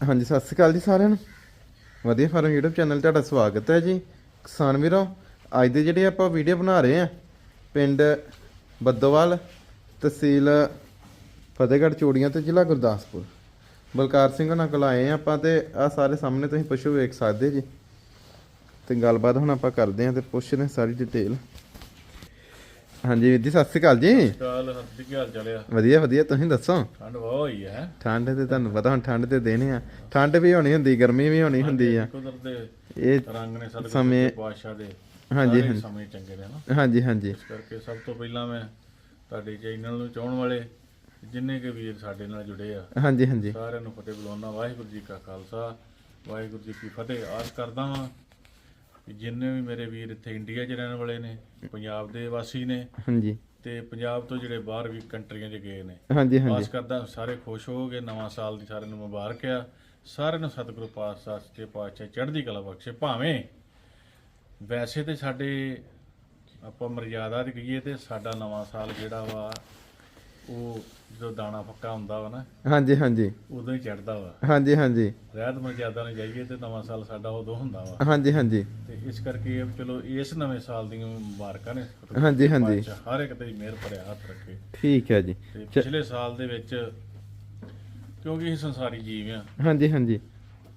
ਹਾਂਜੀ, ਸਤਿ ਸ਼੍ਰੀ ਅਕਾਲ ਜੀ ਸਾਰਿਆਂ ਨੂੰ। ਵਧੀਆ ਫਾਰਮ YouTube ਚੈਨਲ ਤੁਹਾਡਾ ਸਵਾਗਤ ਹੈ ਜੀ। ਕਿਸਾਨ ਵੀਰੋ, ਅੱਜ ਦੇ ਜਿਹੜੇ ਆਪਾਂ ਵੀਡੀਓ ਬਣਾ ਰਹੇ ਆ ਪਿੰਡ ਬੱਦੋਵਾਲ ਤਹਿਸੀਲ ਫਤਿਹਗੜ੍ਹ ਚੂੜੀਆਂ ਤੇ ਜ਼ਿਲ੍ਹਾ ਗੁਰਦਾਸਪੁਰ। ਬਲਕਾਰ ਸਿੰਘ ਉਹਨਾਂ ਕੋਲ ਆਏ ਆ ਆਪਾਂ ਤੇ ਆ ਸਾਰੇ ਸਾਹਮਣੇ ਤੁਸੀਂ ਪਸ਼ੂ ਵੇਖ ਸਕਦੇ ਜੀ। ਤੇ ਗੱਲਬਾਤ ਹੁਣ ਆਪਾਂ ਕਰਦੇ ਆ ਤੇ ਪੁੱਛਦੇ ਹਾਂ ਸਾਰੀ ਡਿਟੇਲ ਹਾਂਜੀ ਵੀਰ ਜੀ ਸਤਿ ਸ਼੍ਰੀ ਅਕਾਲ ਜੀ। ਕਾਲ ਹੱਥ ਕੀ ਹਾਲ ਚੱਲਿਆ। ਵਧੀਆ ਵਧੀਆ ਤੁਸੀਂ ਦੱਸੋ? ਠੰਡ ਬਹੁਤ ਹੋਈ ਹੈ। ਠੰਡ ਤੇ ਤੁਹਾਨੂੰ ਪਤਾ ਹੁਣ ਠੰਡ ਤੇ ਦੇਣੇ ਆ। ਠੰਡ ਵੀ ਹੋਣੀ ਹੁੰਦੀ ਗਰਮੀ ਵੀ ਹੋਣੀ ਹੁੰਦੀ ਆ। ਕੁਦਰਤ ਦੇ ਇਹ ਰੰਗ ਨੇ ਸਾਡੇ ਸਮੇਂ- ਪਾਸ਼ਾ ਦੇ ਹਾਂਜੀ, ਹਾਂਜੀ। ਸਮੇਂ ਚੰਗੇ ਨੇ ਨਾ। ਹਾਂਜੀ ਹਾਂਜੀ। ਇਸ ਕਰਕੇ ਸਭ ਤੋਂ ਪਹਿਲਾਂ ਮੈਂ ਤੁਹਾਡੇ ਚੈਨਲ ਨੂੰ ਚਾਹਣ ਵਾਲੇ ਜਿੰਨੇ ਕੇ ਵੀਰ ਸਾਡੇ ਨਾਲ ਜੁੜੇ ਆ ਹਾਂਜੀ ਹਾਂਜੀ। ਸਾਰਿਆਂ ਨੂੰ ਫਤਿਹ ਬੁਲਾਉਣਾ ਵਾਹਿਗੁਰੂ ਜੀ ਕਾ ਖਾਲਸਾ ਵਾਹਿਗੁਰੂ ਜੀ ਕੀ ਫਤਿਹ। ਆਸ ਕਰਦਾ ਕਿ ਜਿੰਨੇ ਵੀ ਮੇਰੇ ਵੀਰ ਇੱਥੇ ਇੰਡੀਆ 'ਚ ਰਹਿਣ ਵਾਲੇ ਨੇ ਪੰਜਾਬ ਦੇ ਵਾਸੀ ਨੇ ਹਾਂਜੀ। ਤੇ ਪੰਜਾਬ ਤੋਂ ਜਿਹੜੇ ਬਾਹਰ ਵੀ ਕੰਟਰੀਆਂ 'ਚ ਗਏ ਨੇ। ਹਾਂਜੀ ਆਸ ਹਾਂਜੀ ਕਰਦਾ ਸਾਰੇ ਖੁਸ਼ ਹੋਗੇ ਨਵਾਂ ਸਾਲ ਦੀ ਸਾਰਿਆਂ ਨੂੰ ਮੁਬਾਰਕ ਆ। ਸਾਰਿਆਂ ਨੂੰ ਸਤਿਗੁਰੂ ਪਾਤਸ਼ਾਹ ਸੱਚੇ ਪਾਤਸ਼ਾਹ ਚੜ੍ਹਦੀ ਕਲਾ ਬਖਸ਼ੇ। ਭਾਵੇਂ ਵੈਸੇ ਤੇ ਸਾਡੇ ਆਪਾਂ ਮਰਜ਼ਾਦਾ ਦੀ ਕਹੀਏ ਤੇ ਸਾਡਾ ਨਵਾਂ ਸਾਲ ਜਿਹੜਾ ਵਾ ਉਹ ਜਦੋਂ ਦਾਣਾ ਪੱਕਾ ਹੁੰਦਾ ਵਾ ਨਾ ਹਾਂਜੀ ਹਾਂਜੀ। ਉਦੋਂ ਹੀ ਚੜ੍ਹਦਾ ਵਾ। ਹਾਂਜੀ ਹਾਂਜੀ। ਰਹਿਤ ਮਰਜ਼ਾਦਾ ਨੂੰ ਜਾਈਏ ਤੇ ਨਵਾਂ ਸਾਲ ਸਾਡਾ ਉਦੋਂ ਹੁੰਦਾ ਵਾ। ਹਾਂਜੀ ਹਾਂਜੀ। ਤੇ ਇਸ ਕਰਕੇ ਇਹ ਚਲੋ ਇਸ ਨਵੇਂ ਸਾਲ ਦੀਆਂ ਮੁਬਾਰਕਾਂ ਨੇ। ਹਾਂਜੀ, ਹਾਂਜੀ। ਹਰ ਇੱਕ ਤੇ ਮਿਹਰ ਭਰਿਆ ਹੱਥ ਰੱਖੇ। ਠੀਕ ਹੈ ਜੀ। ਤੇ ਪਿਛਲੇ ਸਾਲ ਦੇ ਵਿੱਚ ਕਿਉਂਕਿ ਅਸੀਂ ਸੰਸਾਰੀ ਜੀਵ ਆ। ਹਾਂਜੀ ਹਾਂਜੀ।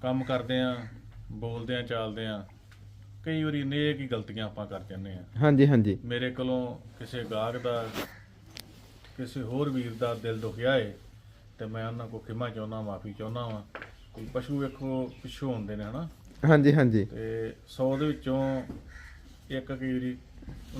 ਕੰਮ ਕਰਦੇ ਆ ਬੋਲਦੇ ਆ ਚੱਲਦੇ ਆ। ਕਈ ਵਾਰੀ ਨੇਕ ਹੀ ਗਲਤੀਆਂ ਆਪਾਂ ਕਰ ਜਾਂਦੇ ਆ। ਹਾਂਜੀ ਹਾਂਜੀ। ਮੇਰੇ ਕੋਲੋਂ ਕਿਸੇ ਗਾਹਕ ਦਾ ਕਿਸੇ ਹੋਰ ਵੀਰ ਦਾ ਦਿਲ ਦੁਖਿਆ ਏ ਤੇ ਮੈਂ ਉਹਨਾਂ ਕੋ ਖਿਮਾ ਚਾਹੁੰਦਾ ਮਾਫੀ ਚਾਹੁੰਦਾ ਵਾਂ। ਕੋਈ ਪਸ਼ੂ ਵੇਖੋ ਪਿੱਛੋਂ ਹੁੰਦੇ ਨੇ ਹਨਾ? ਹਾਂਜੀ ਹਾਂਜੀ। ਤੇ 100 ਦੇ ਵਿੱਚੋਂ ਇੱਕ ਕਈ ਵਾਰੀ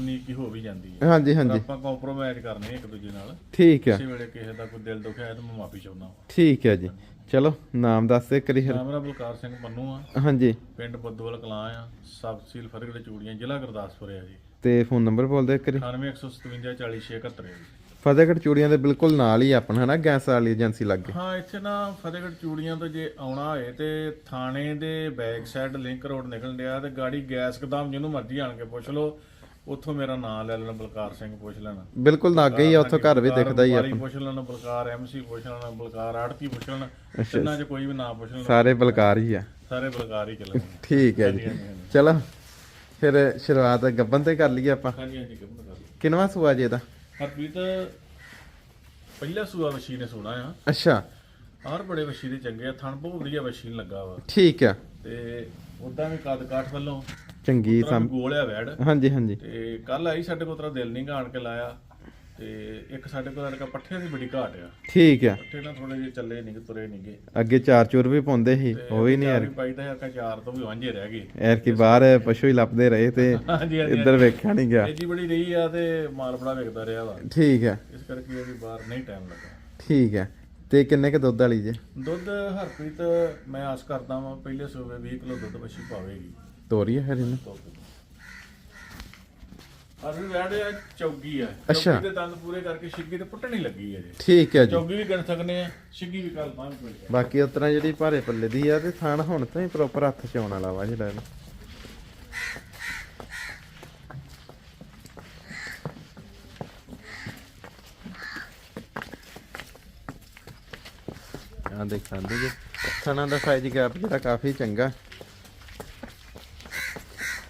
19 ਕੀ ਹੋ ਵੀ ਜਾਂਦੀ ਹੈ। ਹਾਂਜੀ ਹਾਂਜੀ। ਆਪਾਂ ਕੰਪਰੋਮਾਈਜ਼ ਕਰਨੇ ਇੱਕ ਦੂਜੇ ਨਾਲ। ਠੀਕ ਹੈ ਕਿਸੇ ਵੇਲੇ ਕਿਸੇ ਦਾ ਕੋਈ ਦਿਲ ਦੁਖਿਆ ਤੇ ਮੈਂ ਮਾਫੀ ਚਾਹੁੰਦਾ ਵਾਂ। ਠੀਕ ਹੈ ਜੀ। ਚਲੋ ਨਾਮ ਦੱਸ ਦੇ ਕਰੀ ਨਾਮ ਮੇਰਾ ਬਲਕਾਰ ਸਿੰਘ ਪੰਨੂ ਆ। ਹਾਂਜੀ। ਪਿੰਡ ਬੁੱਧਵਲ ਕਲਾਂ ਆ। ਸਬ ਤਹਿਸੀਲ ਫਤਿਹਗੜ੍ਹ ਚੂੜੀਆਂ ਜ਼ਿਲ੍ਹਾ ਗੁਰਦਾਸਪੁਰ ਆ ਜੀ। ਤੇ ਫੋਨ ਨੰਬਰ ਬੋਲ ਦੇ ਕਰੀ 9815 40671 ਹੈ ਜੀ। ਫਤਿਹਗੜ੍ਹ ਚੂੜੀਆਂ ਦੇ ਬਿਲਕੁਲ ਨਾਲ ਹੀ ਆਪਣਾ ਹਨਾ? ਗੈਸ ਵਾਲੀ ਏਜੰਸੀ ਲੱਗੇ ਹਾਂ ਇੱਥੇ ਨਾ ਫਤਿਹਗੜ੍ਹ ਚੂੜੀਆਂ ਤੋਂ ਜੇ ਆਉਣਾ ਹੋਏ ਤੇ ਥਾਣੇ ਦੇ ਬੈਕ ਸਾਈਡ ਲਿੰਕ ਰੋਡ ਨਿਕਲਣ ਡਿਆ ਤੇ ਗਾੜੀ ਗੈਸ ਕਦਮ ਜਿਹਨੂੰ ਮਰਜ਼ੀ ਆਣ ਕੇ ਪੁੱਛ ਲਓ ਉੱਥੋਂ ਮੇਰਾ ਨਾਮ ਲੈ ਲੈਣਾ ਬਲਕਾਰ ਸਿੰਘ ਪੁੱਛ ਲੈਣਾ। ਬਿਲਕੁਲ ਲਾਗੇ ਹੀ ਆ ਉੱਥੋਂ ਘਰ ਵੀ ਦਿਖਦਾ ਹੀ ਆ ਵਪਾਰੀ ਪੁੱਛ ਲੈਣਾ ਬਲਕਾਰ ਐਮਸੀ ਪੁੱਛ ਲੈਣਾ ਬਲਕਾਰ ਆੜਤੀ ਪੁੱਛ ਲੈਣਾ ਤਿੰਨਾਂ 'ਚ ਕੋਈ ਵੀ ਨਾਂ ਪੁੱਛ ਲੈਣਾ। ਸਾਰੇ ਬਲਕਾਰ ਹੀ ਆ। ਸਾਰੇ ਬਲਕਾਰ ਹੀ ਚੱਲਣਗੇ ਠੀਕ ਹੈ ਜੀ। ਚਲੋ ਫਿਰ ਸ਼ੁਰੂਆਤ ਗੱਬਨ ਤੇ ਕਰ ਲਈਏ ਆਪਾਂ। ਹਾਂਜੀ ਹਾਂਜੀ ਕਿਉਂ ਬਤਾ ਕਿਨਵਾ ਸੂਆ ਜੇ ਦਾ? ਹਰਪ੍ਰੀਤ ਪਹਿਲਾ ਸੂਆ ਵਸ਼ੀ ਨੇ ਸੋਣਾ ਆ। ਅੱਛਾ। ਆਰ ਬੜੇ ਵਸ਼ੀ ਦੇ ਚੰਗੇ ਆ ਥਣ ਬਹੁਤ ਵਧੀਆ ਵਸ਼ੀ ਨੂੰ ਲੱਗਾ ਵਾ। ਠੀਕ ਆ। ਤੇ ਉਦਾਂ ਵੀ ਕਦ ਕਾਠ ਵੱਲੋਂ ਚੰਗੀ ਸਮ ਗੋਲਿਆ ਵੈੜ ਹਾਂਜੀ ਹਾਂਜੀ। ਤੇ ਕੱਲ ਆਈ ਸਾਡੇ ਕੋਲ ਤਰਾ ਦਿਲ ਨਹੀਂ ਗਾਣ ਕੇ ਲਾਇਆ। ਤੇ ਇੱਕ ਸਾਡੇ ਕੋਲ ਲੜਕਾ ਪੱਠਿਆਂ ਦੀ ਬੜੀ ਘਾਟ ਆ। ਠੀਕ ਆ। ਪੱਠੇ ਨਾਲ ਥੋੜੇ ਜਿਹੇ ਚੱਲੇ ਨਹੀਂ ਤੁਰੇ ਨਹੀਂਗੇ ਅੱਗੇ ਚਾਰ ਚੂਰ ਵੀ ਪਾਉਂਦੇ ਸੀ ਉਹ ਵੀ ਨਹੀਂ ਯਾਰ ਪਾਈ ਤਾਂ ਯਾਰ ਚਾਰ ਤੋਂ ਵੀ ਵਾਂਝੇ ਰਹਿ ਗਏ। ਐਰ ਕੀ ਬਾਹਰ ਪਸ਼ੂ ਹੀ ਲੱਭਦੇ ਰਹੇ ਤੇ ਇੱਧਰ ਵੇਖਿਆ ਨਹੀਂ ਗਿਆ। ਤੇਜੀ ਬੜੀ ਰਹੀ ਆ ਤੇ ਮਾਲ ਬੜਾ ਵਿਕਦਾ ਰਿਹਾ ਵਾ। ਠੀਕ ਆ। ਇਸ ਕਰਕੇ ਵੀ ਬਾਹਰ ਨਹੀਂ ਟਾਈਮ ਲੱਗਾ। ਠੀਕ ਆ। ਤੇ ਕਿੰਨੇ ਕ ਦੁੱਧ ਵਾਲੀ ਜੇ? ਦੁੱਧ ਹਰਪ੍ਰੀਤ ਮੈਂ ਆਸ ਕਰਦਾ ਵਾਂ ਪਹਿਲੇ ਸੂਬੇ 20 ਕਿਲੋ ਦੁੱਧ ਵਸ਼ੀ ਪਾਵੇਗੀ। ਤੋਰੀ ਆ ਫਿਰ ਇਹਨੂੰ ਅਰੇ ਵੈੜ ਆ ਚੌਗੀ ਆ। ਅੱਛਾ। ਚੌਗੀ ਦੇ ਦੰਦ ਪੂਰੇ ਕਰਕੇ ਛਿੱਗੀ ਤੇ ਪੁੱਟਣੀ ਲੱਗੀ ਹੈ ਜੀ। ਠੀਕ ਆ ਜੀ। ਚੌਗੀ ਵੀ ਕਰ ਸਕਨੇ ਆ ਛਿੱਗੀ ਵੀ ਕੱਲ ਪਾਂ ਕੋਈ ਬਾਕੀ ਉਸ ਤਰ੍ਹਾਂ ਜਿਹੜੀ ਭਾਰੇ ਪੱਲੇ ਦੀ ਆ ਤੇ ਥਾਣ ਹੁਣ ਤਾਂ ਹੀ ਪ੍ਰੋਪਰ ਹੱਥ ਚ ਆਉਣ ਵਾਲਾ ਵਾ ਜਿਹੜਾ ਇਹਨੂੰ। ਆ ਦੇਖ ਸਕਦੇ ਜੀ। ਥਣਾ ਦਾ ਸਾਈਜ਼ ਗੈਪ ਜਿਹੜਾ ਕਾਫੀ ਚੰਗਾ।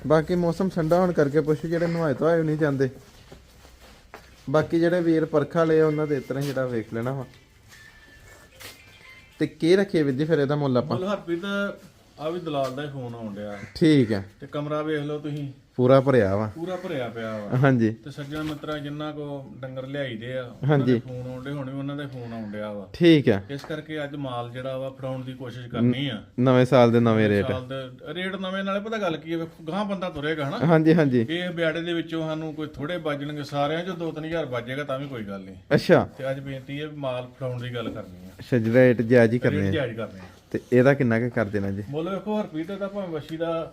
ਬਾਕੀ ਮੌਸਮ ਠੰਡਾ ਹੋਣ ਕਰਕੇ ਪਸ਼ੂ ਜਿਹੜੇ ਨਵਾਏ ਤੋਂ ਆਏ ਨਹੀਂ ਜਾਂਦੇ। ਬਾਕੀ ਜਿਹੜੇ ਵੀਰ ਪਰਖਾ ਲਏ ਉਹਨਾਂ ਦੇ ਇਸ ਤਰ੍ਹਾਂ ਜਿਹੜਾ ਵੇਖ ਲੈਣਾ ਵਾ। ਤੇ ਕੀ ਰੱਖੀਏ ਵੀਰ ਜੀ ਫਿਰ ਇਹਦਾ ਮੁੱਲ ਆਪਾਂ? ਬੋਲ ਹਰਪ੍ਰੀਤ ਆ ਵੀ ਦਲਾਲ ਦਾ ਹੀ ਫੋਨ ਆਉਣ ਡਿਆ। ਠੀਕ ਹੈ। ਤੇ ਕਮਰਾ ਵੇਖ ਲਓ ਤੁਸੀਂ। ਪੂਰਾ ਭਰਿਆ ਵਾ। ਪੂਰਾ ਭਰਿਆ ਪਿਆ ਵਾ। ਹਾਂਜੀ। ਤੇ ਸੱਜਣ ਮਿੱਤਰਾਂ ਜਿੰਨਾ ਕੋ ਡੰਗਰ ਲਿਆਈਦੇ ਆ ਹਾਂਜੀ। ਫੋਨ ਆਉਂਦੇ ਹੋਣੇ ਉਹਨਾਂ ਦੇ ਫੋਨ ਆਉਣ ਡਿਆ ਵਾ। ਠੀਕ ਹੈ ਇਸ ਕਰਕੇ ਅੱਜ ਮਾਲ ਜਿਹੜਾ ਵਾ ਫੜਾਉਣ ਦੀ ਕੋਸ਼ਿਸ਼ ਕਰਨੀ ਆ। ਨਵੇਂ ਸਾਲ ਦੇ ਨਵੇਂ ਰੇਟ। ਸਾਲ ਦੇ ਰੇਟ ਨਵੇਂ ਨਾਲੇ ਪਤਾ ਗੱਲ ਕੀ ਹੈ ਵੇਖੋ ਗਾਂ ਬੰਦਾ ਤੁਰੇਗਾ ਹਨਾ? ਹਾਂਜੀ ਹਾਂਜੀ। ਇਹ ਬਿਆੜੇ ਦੇ ਵਿੱਚੋਂ ਸਾਨੂੰ ਕੋਈ ਥੋੜੇ ਵੱਜਣਗੇ ਸਾਰਿਆਂ ਚੋਂ 2-3000 ਵੱਜੇਗਾ ਤਾਂ ਵੀ ਕੋਈ ਗੱਲ ਨਹੀਂ। ਅੱਛਾ। ਤੇ ਅੱਜ ਬੇਨਤੀ ਹੈ ਵੀ ਮਾਲ ਫੜਾਉਣ ਦੀ ਗੱਲ ਕਰਨੀ ਆ। ਅੱਛਾ ਜਿਹੜਾ ਰੇਟ ਜਾਇਜ਼ ਹੀ ਕਰਨੇ ਆ। ਜਾਇਜ਼ ਕਰਨੇ ਆ। ਤੇ ਇਹਦਾ ਕਿੰਨਾ ਕੁ ਕਰ ਦੇਣਾ ਜੀ? ਮੁੱਲ ਵੇਖੋ ਹਰਪ੍ਰੀਤ ਦਾ ਭਾਵੇਂ ਵਸ਼ੀ ਦਾ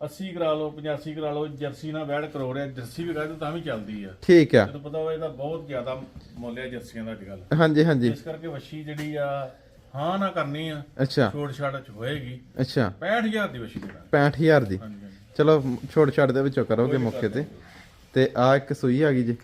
80 ਕਰਾ ਲਓ 85 ਕਰਾ ਲਓ ਜਰਸੀ ਨਾਲ ਵੈੜ ਕਰੋ ਰਿਆ ਜਰਸੀ ਵੀ ਕਹਦੇ ਤਾਂ ਵੀ ਚੱਲਦੀ ਆ। ਠੀਕ ਆ। ਤੈਨੂੰ ਪਤਾ ਹੋਵੇ ਇਹਦਾ ਬਹੁਤ ਜ਼ਿਆਦਾ ਮੁੱਲ ਹੈ ਜਰਸੀਆਂ ਦਾ ਅੱਜ ਕੱਲ ਹਾਂਜੀ ਹਾਂਜੀ। ਇਸ ਕਰਕੇ ਵਸ਼ੀ ਜਿਹੜੀ ਆ ਹਾਂ ਨਾ ਕਰਨੀ ਆ ਅੱਛਾ। ਛੋੜ ਛਾੜ ਚ ਹੋਏਗੀ। ਅੱਛਾ। 65000 ਦੀ ਵਸ਼ੀ ਦੇਣਾ। 65000 ਦੀ। ਚਲੋ ਛੋਟ ਛਾਟ ਦੇ ਵਿੱਚੋਂ ਕਰੋਗੇ ਮੌਕੇ ਤੇ। ਤੇ ਆ ਇੱਕ ਸੂਈ ਆ ਗਈ ਜੀ।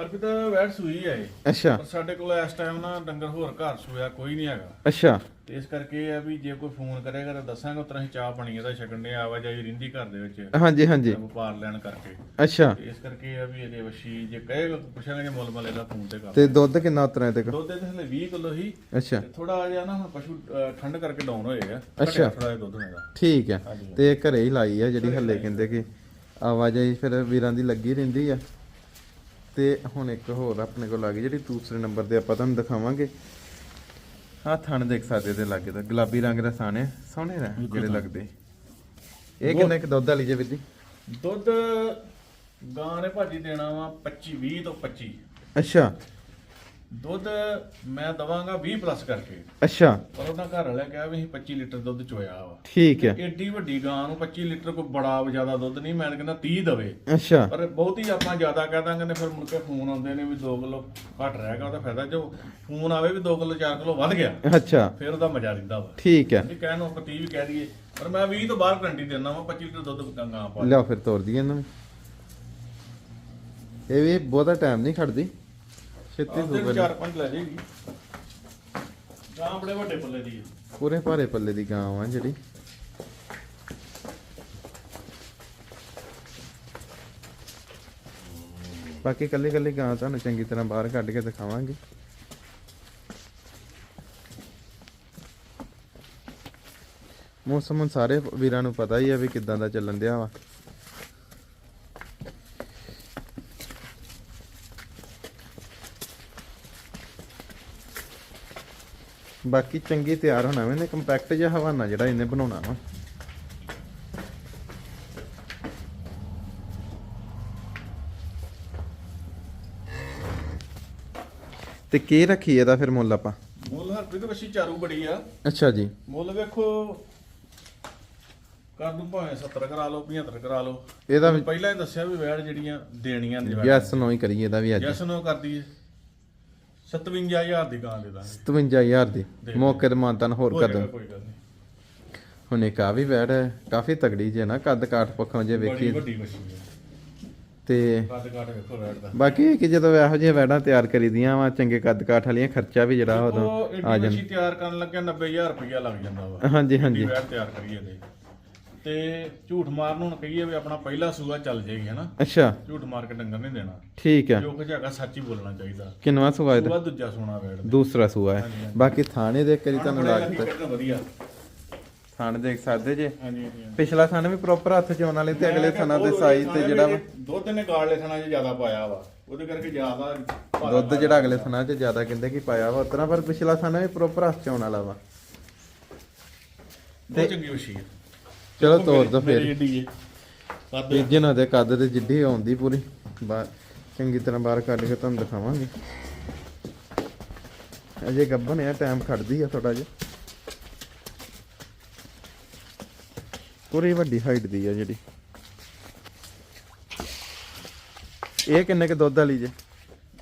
ਹਰਪ੍ਰੀਤ ਵੈਟ ਸੂਈ ਹੈ ਇਹ। ਅੱਛਾ। ਪਰ ਸਾਡੇ ਕੋਲ ਇਸ ਟਾਈਮ ਨਾ ਡੰਗਰ ਹੋਰ ਘਰ ਸੂਇਆ ਕੋਈ ਨਹੀਂ ਹੈਗਾ। ਅੱਛਾ। ਤੇ ਇਸ ਕਰਕੇ ਇਹ ਆ ਵੀ ਜੇ ਕੋਈ ਫੋਨ ਕਰੇਗਾ ਤਾਂ ਦੱਸਾਂਗੇ ਉਤਰਾ ਹੀ ਚਾਹ ਪਾਣੀ ਇਹਦਾ ਛਕਣ ਦੇ ਆਵਾਜਾਈ ਰਿੰਦੀ ਘਰ ਦੇ ਵਿੱਚ। ਹਾਂਜੀ ਹਾਂਜੀ। ਵਪਾਰ ਲੈਣ ਕਰਕੇ। ਅੱਛਾ। ਤੇ ਇਸ ਕਰਕੇ ਇਹ ਆ ਵੀ ਇਹਦੇ ਵਸ਼ੀ ਜੇ ਕਹੇਗਾ ਪੁੱਛਾਂਗੇ ਮੁੱਲ ਮਲੇ ਦਾ ਫੋਨ ਤੇ ਕਰ ਤੇ ਦੁੱਧ ਕਿੰਨਾ ਉਤਰਿਆ ਤੇ ਦੁੱਧ ਇਹਦੇ ਹਲੇ 20 ਕਿਲੋ ਹੀ ਅੱਛਾ। ਥੋੜਾ ਜਿਹਾ ਨਾ ਹੁਣ ਪਸ਼ੂ ਅਹ, ਠੰਡ ਕਰਕੇ ਡਾਊਨ ਹੋਏ ਆ। ਅੱਛਾ। ਥੋੜਾ ਜਿਹਾ ਦੁੱਧ ਹੈਗਾ ਠੀਕ ਹੈ। ਤੇ ਇਹ ਘਰੇ ਹੀ ਲਾਈ ਆ ਜਿਹੜੀ ਹੱਲੇ ਕਹਿੰਦੇ ਕਿ ਆਵਾਜਾਈ ਫਿਰ ਵੀਰਾਂ ਦੀ ਲੱਗੀ ਰਹਿੰਦੀ ਆ। ਤੇ ਹੁਣ ਇੱਕ ਹੋਰ ਆਪਣੇ ਕੋਲ ਆ ਗਈ ਜਿਹੜੀ ਦੂਸਰੇ ਨੰਬਰ ਤੇ ਆਪਾਂ ਤੁਹਾਨੂੰ ਦਿਖਾਵਾਂਗੇ। ਆਹ ਥਣ ਦੇਖ ਸਕਦੇ ਤੇ ਲੱਗੇ ਤਾਂ ਗੁਲਾਬੀ ਰੰਗ ਦਾ ਥਣ ਹੈ ਸੋਹਣੇ ਰਹਿ ਜਿਹੜੇ ਲੱਗਦੇ। ਇਹ ਕਿੰਨੇ ਕੁ ਦੁੱਧ ਵਾਲੀ ਜੇ ਵੀਰ ਜੀ? ਦੁੱਧ ਗਾਂ ਨੇ ਭਾਜੀ ਦੇਣਾ ਵਾ 25 20 ਤੋਂ 25 ਅੱਛਾ। ਦੁੱਧ ਮੈਂ ਦਵਾਂਗਾ 20 ਪਲੱਸ ਕਰਕੇ। ਅੱਛਾ। ਪਰ ਉਹਨਾਂ ਘਰ ਵਾਲਿਆ ਕਿਹਾ ਵੀ ਅਸੀਂ 25 ਲੀਟਰ ਦੁੱਧ ਚੋਇਆ ਵਾ। ਠੀਕ ਹੈ। ਏਡੀ ਵੱਡੀ ਗਾਂ ਨੂੰ 25 ਲੀਟਰ ਕੋਈ ਬੜਾ ਜ਼ਿਆਦਾ ਦੁੱਧ ਨਹੀਂ ਮੈਂ ਕਹਿੰਦਾ 30 ਦਵੇ। ਅੱਛਾ। ਪਰ ਬਹੁਤੀ ਆਪਾਂ ਜ਼ਿਆਦਾ ਕਹਿ ਦਾਂਗੇ ਨੇ ਫਿਰ ਮੁੜ ਕੇ ਫੋਨ ਆਉਂਦੇ ਨੇ ਵੀ 2 ਕਿਲੋ ਘਟ ਰਹਿਗਾ ਉਹਦਾ ਫਾਇਦਾ ਜੋ ਫੋਨ ਆਵੇ ਵੀ 2 ਕਿਲੋ 4 ਕਿਲੋ ਵੱਧ ਗਿਆ। ਅੱਛਾ। ਫਿਰ ਉਹਦਾ ਮਜ਼ਾ ਰਹਿੰਦਾ ਵਾ। ਠੀਕ ਹੈ। ਇਹ ਕਹਿਣ ਨੂੰ ਆਪਾਂ 30 ਵੀ ਕਹਿ ਦਈਏ। ਪਰ ਮੈਂ 20 ਤੋਂ ਬਾਹਰ ਗਰੰਟੀ ਦਿੰਦਾ ਵਾ 25 ਲੀਟਰ ਦੁੱਧ ਗਾਂ ਪਾ ਲਿਆਓ ਫਿਰ ਤੋਰ ਦਈਏ ਇਹਨਾਂ ਨੂੰ। ਇਹ ਵੀ ਬਹੁਤਾ ਟਾਈਮ ਨਹੀਂ ਖੜਦੀ। ਛੇਤੀ ਸੂਬੇ ਚਾਰ ਪੰਜ ਲੈ ਜਾਏਗੀ। ਗਾਂ ਬੜੇ ਵੱਡੇ ਪੱਲੇ ਦੀ ਹੈ ਪੂਰੇ ਭਾਰੇ ਪੱਲੇ ਦੀ ਗਾਂ ਆ ਜਿਹੜੀ। ਬਾਕੀ ਕੱਲੀ ਕੱਲੀ ਗਾਂ ਤੁਹਾਨੂੰ ਚੰਗੀ ਤਰ੍ਹਾਂ ਬਾਹਰ ਕੱਢ ਕੇ ਦਿਖਾਵਾਂਗੇ। ਮੌਸਮ ਹੁਣ ਸਾਰੇ ਵੀਰਾਂ ਨੂੰ ਪਤਾ ਹੀ ਆ ਵੀ ਕਿੱਦਾਂ ਦਾ ਚੱਲਣ ਦਿਆ ਵਾ। ਬਾਕੀ ਚੰਗੀ ਤਿਆਰ ਹੋਣਾ ਵੇ ਨੇ ਕੰਪੈਕਟ ਜਿਹਾ ਹਵਾਨਾ ਜਿਹੜਾ ਇਹਨੇ ਬਣਾਉਣਾ ਵਾ। ਤੇ ਕੀ ਰੱਖੀ ਇਹਦਾ ਫਿਰ ਮੁੱਲ ਆਪਾਂ? ਮੁੱਲ ਹਰਪ੍ਰੀਤ ਵਸ਼ੀ ਚਾਰੂ ਬੜੀ ਆ। ਅੱਛਾ ਜੀ। ਮੁੱਲ ਵੇਖੋ ਕਰ ਦੂੰ ਭਾਵੇਂ 70 ਕਰਾ ਲਓ 75 ਕਰਾ ਲਓ। ਇਹਦਾ ਪਹਿਲਾਂ ਹੀ ਦੱਸਿਆ ਵੀ ਵੈੜ ਜਿਹੜੀਆਂ ਦੇਣੀਆਂ ਨੇ ਯੈਸ ਨੋ। ਹੀ ਕਰੀਏ ਇਹਦਾ ਵੀ ਅੱਜ। ਜੈਸ ਨੂੰ ਕਰਦੀ ਹੈ 57000 ਦੀ ਗਾਂ ਦੇ ਦਾਂਗੇ। 57000 ਦੀ। ਮੌਕੇ ਤੇ ਮਾਨਤਨ ਹੋਰ ਕਰ ਦੋ ਕੋਈ ਗੱਲ ਨਹੀਂ। ਹੁਣ ਆ ਵੀ ਵੈੜ ਹੈ ਕਾਫੀ ਤਗੜੀ ਜੇ ਨਾ ਕੱਦ ਕਾਠ ਪੱਖੋਂ ਜੇ ਬੜੀ ਵੇਖੀਏ। ਵੱਡੀ ਮੱਛੀ ਹੈ। ਤੇ ਕੱਦ ਕਾਟ ਵੇਖੋ ਦਾ। ਬਾਕੀ ਇਹ ਕਿ ਜਦੋਂ ਇਹੋ ਜਿਹੀਆਂ ਵੈੜਾਂ ਤਿਆਰ ਕਰੀਦੀਆਂ ਵਾ ਚੰਗੇ ਕੱਦ ਕਾਠ ਵਾਲੀਆਂ ਖਰਚਾ ਵੀ ਜਿਹੜਾ ਉਹ ਆ ਜਾਂਦਾ। ਮੱਛੀ ਤਿਆਰ ਕਰਨ ਲੱਗਿਆ 90000 ਰੁਪਇਆ ਲੱਗ ਜਾਂਦਾ ਵਾ। ਹਾਂਜੀ ਹਾਂਜੀ। ਵੈੜ ਤਿਆਰ ਕਰੀਏ ਤੇ। ਤੇ ਝੂਠ ਮਾਰਨ ਹੁਣ ਕਹੀਏ ਵੀ ਆਪਣਾ ਪਹਿਲਾ ਸੂਆ ਚੱਲ ਜਾਏਗੀ ਹਨਾ ਅੱਛਾ। ਝੂਠ ਮਾਰ ਕੇ ਡੰਗਰ ਨਹੀਂ ਦੇਣਾ। ਠੀਕ ਹੈ। ਜੋ ਕੁਝ ਹੈਗਾ ਸੱਚ ਹੀ ਬੋਲਣਾ ਚਾਹੀਦਾ। ਕਿੰਨਵਾ ਸੂਆ ਇਹਦਾ? ਸੂਆ ਦੂਜਾ ਸੋਨਾ ਵੈੜ ਦੂਸਰਾ ਸੂਆ ਹੈ। ਬਾਕੀ ਥਾਣੇ ਦੇ ਕਰੀ ਤੁਹਾਨੂੰ ਹਕੀਕਤ ਨਾਲ ਵਧੀਆ। ਥਾਣ ਦੇਖ ਸਕਦੇ ਜੇ। ਪਿਛਲਾ ਥਾਣ ਵੀ ਪ੍ਰੋਪਰ ਹੱਥ ਚ ਆਉਣ ਵਾਲੇ ਤੇ ਅਗਲੇ ਥਾਣਾ ਦੇ ਸਾਈਜ਼ ਤੇ ਜਿਹੜਾ ਦੁੱਧ ਨੇ ਗਾਲੇ ਥਣਾ 'ਚ ਜ਼ਿਆਦਾ ਪਾਇਆ ਵਾ। ਉਹਦੇ ਕਰਕੇ ਜ਼ਿਆਦਾ ਦੁੱਧ ਜਿਹੜਾ ਅਗਲੇ ਥਾਣਾ ਚ ਜ਼ਿਆਦਾ ਕਹਿੰਦੇ ਕਿ ਪਾਇਆ ਵਾ ਉਤਨਾ ਪਰ ਪਿਛਲਾ ਥਾਣਾ ਵੀ ਪ੍ਰੋਪਰ ਹੱਥ ਚ ਆਉਣ ਵਾਲਾ ਵਾ। ਬਹੁਤ ਚੰਗੀ ਵਸ਼ੀ ਹੈ ਚਲੋ ਤੋਰ ਦੋ ਫਿਰ ਮੇਰੀ ਏਡੀ ਹੈ ਦੇ ਕੱਦ ਤੇ ਜਿੱਡੀ ਆਉਂਦੀ ਪੂਰੀ। ਬਾਹਰ ਚੰਗੀ ਤਰ੍ਹਾਂ ਬਾਹਰ ਕੱਢ ਕੇ ਤੁਹਾਨੂੰ ਦਿਖਾਵਾਂਗੇ। ਅਜੇ ਗੱਭਣ ਆ ਟਾਈਮ ਖੜਦੀ ਆ ਥੋੜਾ ਜਿਹਾ। ਪੂਰੀ ਵੱਡੀ ਹਾਈਟ ਦੀ ਆ ਜਿਹੜੀ। ਇਹ ਕਿੰਨੇ ਕ ਦੁੱਧ ਵਾਲੀ ਜੇ?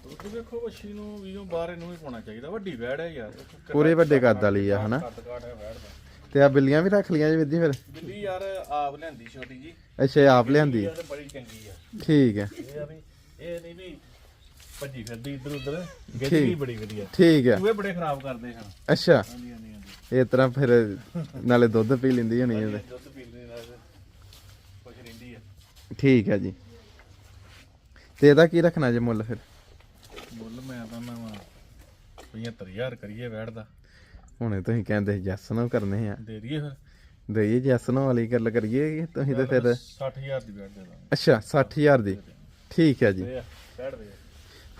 ਦੁੱਧ ਵੇਖੋ ਵਸ਼ੀ ਨੂੰ ਵੀ ਉਹ ਬਾਹਰ ਇਹਨੂੰ ਵੀ ਪਾਉਣਾ ਚਾਹੀਦਾ। ਵੱਡੀ ਵੈੜ ਹੈ ਯਾਰ। ਪੂਰੇ ਵੱਡੇ ਕੱਦ ਵਾਲੀ ਆ ਹਨਾ? ਕੱਦ ਕਾਟ ਹੈ ਵੈੜ ਦਾ। ਤੇ ਆ ਬਿੱਲੀਆਂ ਵੀ ਰੱਖ ਲੀਆਂ ਜੀ ਵਿੱਦੀ ਫਿਰ? ਬਿੱਲੀ ਯਾਰ ਆਪ ਲਿਆਂਦੀ ਛੋਟੀ ਜੀ। ਅੱਛਾ ਇਹ ਆਪ ਲਿਆਂਦੀ ਤਾਂ ਬੜੀ ਚੰਗੀ ਆ। ਠੀਕ ਹੈ ਇਹ ਆ ਵੀ ਇਹ ਨਹੀਂ ਵੀ ਭੱਜੀ ਫਿਰਦੀ ਇੱਧਰ ਉੱਧਰ ਗਿੱਜੀ ਬੜੀ ਵਧੀਆ। ਠੀਕ ਹੈ ਚੂਹੇ ਬੜੇ ਖਰਾਬ ਕਰਦੇ ਹਨ। ਅੱਛਾ। ਹਾਂਜੀ ਹਾਂਜੀ ਹਾਂਜੀ। ਇਸ ਤਰ੍ਹਾਂ ਫਿਰ ਨਾਲੇ ਦੁੱਧ ਪੀ ਲੈਂਦੀ ਹੋਣੀ ਇਹਦੇ ਦੁੱਧ ਪੀਂਦੇ ਨਾਲ ਖੁਸ਼ ਰਹਿੰਦੀ ਆ। ਠੀਕ ਹੈ ਜੀ। ਤੇ ਇਹਦਾ ਕੀ ਰੱਖਣਾ ਜੇ ਮੁੱਲ ਫਿਰ? ਮੁੱਲ ਮੈਂ ਤਾਂ ਨਾ 75000 ਕਰੀਏ ਵੈੜ ਦਾ। ਹੁਣੇ ਤੁਸੀਂ ਕਹਿੰਦੇ ਜੱਸ ਨੂੰ ਕਰਨੇ ਆ। ਦੇ ਦਈਏ ਫਿਰ। ਦਈਏ ਜੱਸ ਨੂੰ ਵਾਲੀ ਗੱਲ ਕਰੀਏ ਤੁਸੀਂ ਤੇ ਫਿਰ 60000 ਦੀ ਵੈੜ ਦੇ ਦਾਂਗੇ। ਅੱਛਾ 60000 ਦੀ। ਠੀਕ ਹੈ ਜੀ। ਵੈੜ ਦੇ।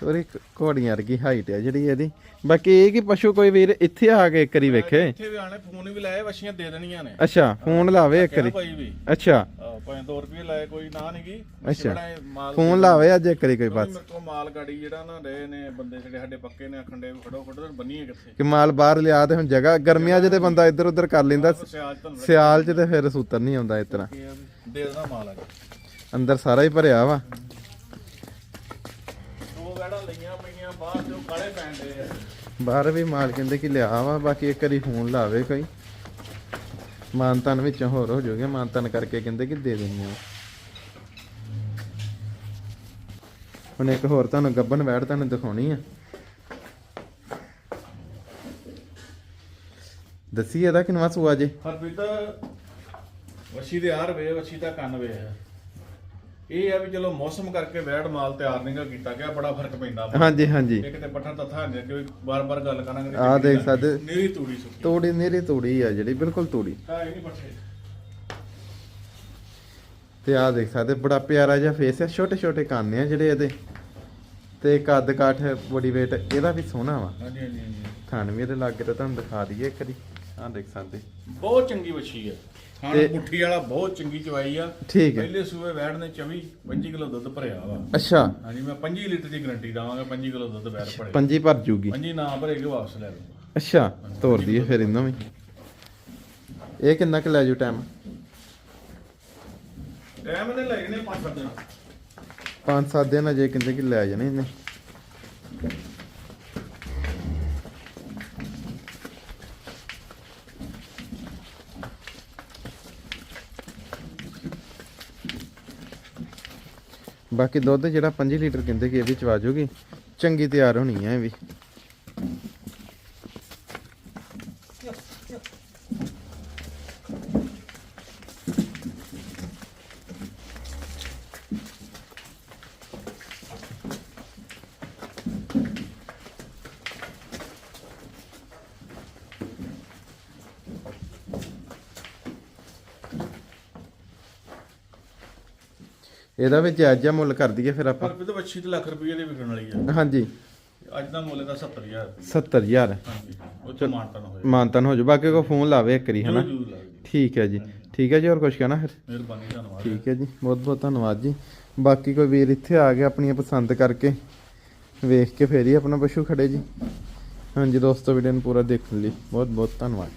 ਉਹਦੀ ਘੋੜੀਆਂ ਵਰਗੀ ਹਾਈਟ ਹੈ ਜਿਹੜੀ ਇਹਦੀ। ਬਾਕੀ ਇਹ ਕਿ ਪਸ਼ੂ ਕੋਈ ਵੀਰ ਇੱਥੇ ਆ ਕੇ ਇੱਕ ਵਾਰੀ ਵੇਖੇ। ਇੱਥੇ ਵੀ ਆਣੇ ਫੋਨ ਵੀ ਲਾਏ ਵਸ਼ੀਆਂ ਦੇ ਦੇਣੀਆਂ ਨੇ। ਅੱਛਾ ਫੋਨ ਲਾਵੇ ਇੱਕ ਵਾਰੀ। ਭਾਈ ਵੀ। ਅੱਛਾ। ਆਹ, ਭਾਵੇਂ 2 ਰੁਪਏ ਲਾਏ ਕੋਈ ਨਾ ਨਹੀਂਗੀ ਅੱਛਾ। ਮਾਲ ਫੋਨ ਲਾਵੇ ਅੱਜ ਇੱਕ ਵਾਰੀ ਕੋਈ ਬਸ। ਮੇਰੇ ਕੋਲ ਮਾਲ ਗਾੜੀ ਜਿਹੜਾ ਨਾ ਰਹੇ ਨੇ ਬੰਦੇ ਜਿਹੜੇ ਸਾਡੇ ਪੱਕੇ ਨੇ ਆਖੰਡੇ ਫੜੋ ਫੜੋ ਬੰਨੀਏ ਕਿੱਥੇ? ਕਿ ਮਾਲ ਬਾਹਰ ਲਿਆ ਤੇ ਹੁਣ ਜਗ੍ਹਾ ਗਰਮੀਆਂ 'ਚ ਤੇ ਬੰਦਾ ਇੱਧਰ ਉੱਧਰ ਕਰ ਲੈਂਦਾ। ਸਿਆਲ ਤੁਹਾਨੂੰ ਸਿਆਲ 'ਚ ਤੇ ਫਿਰ ਸੂਤਰ ਨਹੀਂ ਆਉਂਦਾ ਇਸ ਤਰ੍ਹਾਂ। ਵੀ ਦੇ ਦੇਣਾ ਮਾਲ ਆ। ਅੰਦਰ ਸਾਰਾ ਹੀ ਭਰਿਆ ਵਾ ਦੋ ਵੈੜਾਂ ਲਈਆਂ ਪਈਆਂ ਬਾਹਰ ਜੋ ਕਾਲੇ ਪੈਂਦੇ ਆ ਬਾਹਰ ਵੀ ਮਾਲ ਕਹਿੰਦੇ ਕਿ ਲਿਆ ਵਾ, ਬਾਕੀ ਇੱਕ ਵਾਰੀ ਫੋਨ ਲਾਵੇ ਕੋਈ। ਮਾਨਤਨ ਵਿੱਚੋਂ ਹੋਰ ਹੋ ਜਾਊਗਾ, ਮਾਨਤਨ ਕਰਕੇ ਕਹਿੰਦੇ ਕਿ ਦੇ ਦੇਣੀ ਆ। ਹੁਣ ਇੱਕ ਹੋਰ ਤੁਹਾਨੂੰ ਗੱਬਨ ਵੈੜ ਤੁਹਾਨੂੰ ਦਿਖਾਉਣੀ ਆ। ਦੱਸੀ ਇਹਦਾ ਕਿੰਨਵਾ ਸੂਆ ਜੇ? ਹਰਪ੍ਰੀਤ ਵਸ਼ੀ ਦੇ ਆਰ ਵੇ ਵਸ਼ੀ ਦਾ ਕੰਨ ਵੇ ਹੈ ਇਹ ਆ ਵੀ ਚਲੋ ਮੌਸਮ ਕਰਕੇ ਵੈੜ ਮਾਲ ਤਿਆਰ ਨਹੀਂਗਾ ਕੀਤਾ ਗਿਆ ਬੜਾ ਫ਼ਰਕ ਪੈਂਦਾ। ਹਾਂਜੀ ਹਾਂਜੀ। ਇਹ ਕਿਤੇ ਪੱਠਾ ਤੱਥਾ ਨਹੀਂ ਕਿ ਬਾਰ-ਬਾਰ ਗੱਲ ਕਰਾਂਗੇ ਆਹ ਦੇਖ ਸਕਦੇ। ਨੀਰੀ ਤੂੜੀ ਸੁੱਕੀ। ਤੋੜੀ ਨੇਰੀ ਤੋੜੀ ਆ ਜਿਹੜੀ ਬਿਲਕੁਲ ਤੋੜੀ। ਤਾਂ ਇਹ ਨਹੀਂ ਪੱਠੇ। ਤੇ ਆ ਦੇਖ ਸਕਦੇ ਬੜਾ ਪਿਆਰਾ ਜਿਹਾ ਫੇਸ ਹੈ ਛੋਟੇ ਛੋਟੇ ਕੰਨ ਆ ਜਿਹੜੇ ਇਹਦੇ। ਤੇ ਕੱਦ ਕਾਠ ਬੋਡੀ weight ਇਹਦਾ ਵੀ ਸੋਹਣਾ ਵਾ। ਹਾਂਜੀ ਹਾਂਜੀ ਹਾਂਜੀ। ਥਣ ਵੀ ਇਹਦੇ ਲਾਗੇ ਤਾਂ ਤੁਹਾਨੂੰ ਦਿਖਾ ਦਈਏ ਇੱਕ ਵਾਰੀ। ਆ ਦੇਖ ਸਕਦੇ। ਬਹੁਤ ਚੰਗੀ ਵੱਛੀ ਹੈ ਖਾਣ ਤੇ- ਪੁੱਠੀ ਵਾਲਾ ਬਹੁਤ ਚੰਗੀ ਚਵਾਈ ਆ। ਠੀਕ ਹੈ। ਪਹਿਲੇ ਸੂਏ ਵੈੜ ਨੇ 24 25 ਕਿਲੋ ਦੁੱਧ ਭਰਿਆ ਵਾ। ਅੱਛਾ। ਹਾਂਜੀ ਮੈਂ 25 ਲੀਟਰ ਦੀ ਗਰੰਟੀ ਦਵਾਂਗਾ 25 ਕਿਲੋ ਦੁੱਧ ਵੈੜ ਭਰੇ। ਪੰਜੀ ਭਰ ਜੂਗੀ। 25 ਨਾ ਭਰੇਗੇ ਵਾਪਸ ਲੈ ਲਵਾਂਗਾ ਅੱਛਾ ਤੋਰ ਦਈਏ ਫਿਰ ਇਹਨਾਂ ਵੀ ਇਹ ਕਿੰਨਾ ਕੁ ਲੈ ਜੂ ਟਾਈਮ ਟਾਈਮ ਇਹਨੇ ਲੈ ਜਣੇ 5 ਦਿਨ। ਪੰਜ ਸੱਤ ਦਿਨ ਅਜੇ ਕਿੰਨੇ ਕਿ ਲੈ ਜਾਣੇ ਇਹਨੇ? ਬਾਕੀ ਦੁੱਧ ਜਿਹੜਾ 5 ਲੀਟਰ ਕਹਿੰਦੇ ਕਿ ਇਹ ਵੀ ਚਵਾ ਜੂਗੀ ਚੰਗੀ ਤਿਆਰ ਹੋਣੀ ਹੈ ਇਹ ਵੀ। ਇਹਦਾ ਵੀ ਜਾਇਜ਼ ਜਿਹਾ ਮੁੱਲ ਕਰ ਦਈਏ ਫਿਰ ਆਪਾਂ। ਪਰ ਵੀ ਤਾਂ ਵੱਛੀ ਤੇ ਲੱਖ ਰੁਪਏ ਦੇ ਵਿਕਣ ਵਾਲੀ ਆ। ਹਾਂਜੀ। ਅੱਜ ਦਾ ਮੁੱਲ ਇਹਦਾ 70000 ਰੁਪਏ 70000 ਹਾਂਜੀ ਉਹ ਚ ਮਾਨਤਨ ਹੋਏ ਮਾਨਤਨ ਹੋ ਜੂ ਬਾਕੀ ਕੋ ਫੋਨ ਲਾਵੇ ਇੱਕ ਵਾਰੀ ਹਨਾ? ਜਰੂਰ ਲਾਓ ਠੀਕ ਹੈ ਜੀ। ਠੀਕ ਹੈ ਜੀ ਹੋਰ ਕੁਝ ਕਹਿਣਾ ਫਿਰ? ਮਿਹਰਬਾਨੀ ਧੰਨਵਾਦ। ਠੀਕ ਹੈ ਜੀ। ਬਹੁਤ ਬਹੁਤ ਧੰਨਵਾਦ ਜੀ। ਬਾਕੀ ਕੋਈ ਵੀਰ ਇੱਥੇ ਆ ਗਿਆ ਆਪਣੀਆਂ ਪਸੰਦ ਕਰਕੇ ਵੇਖ ਕੇ ਫੇਰ ਹੀ ਆਪਣਾ ਪਸ਼ੂ ਖੜੇ ਜੀ। ਹਾਂਜੀ ਦੋਸਤੋ ਵੀਡੀਓ ਨੂੰ ਪੂਰਾ ਦੇਖਣ ਲਈ ਬਹੁਤ ਬਹੁਤ ਧੰਨਵਾਦ।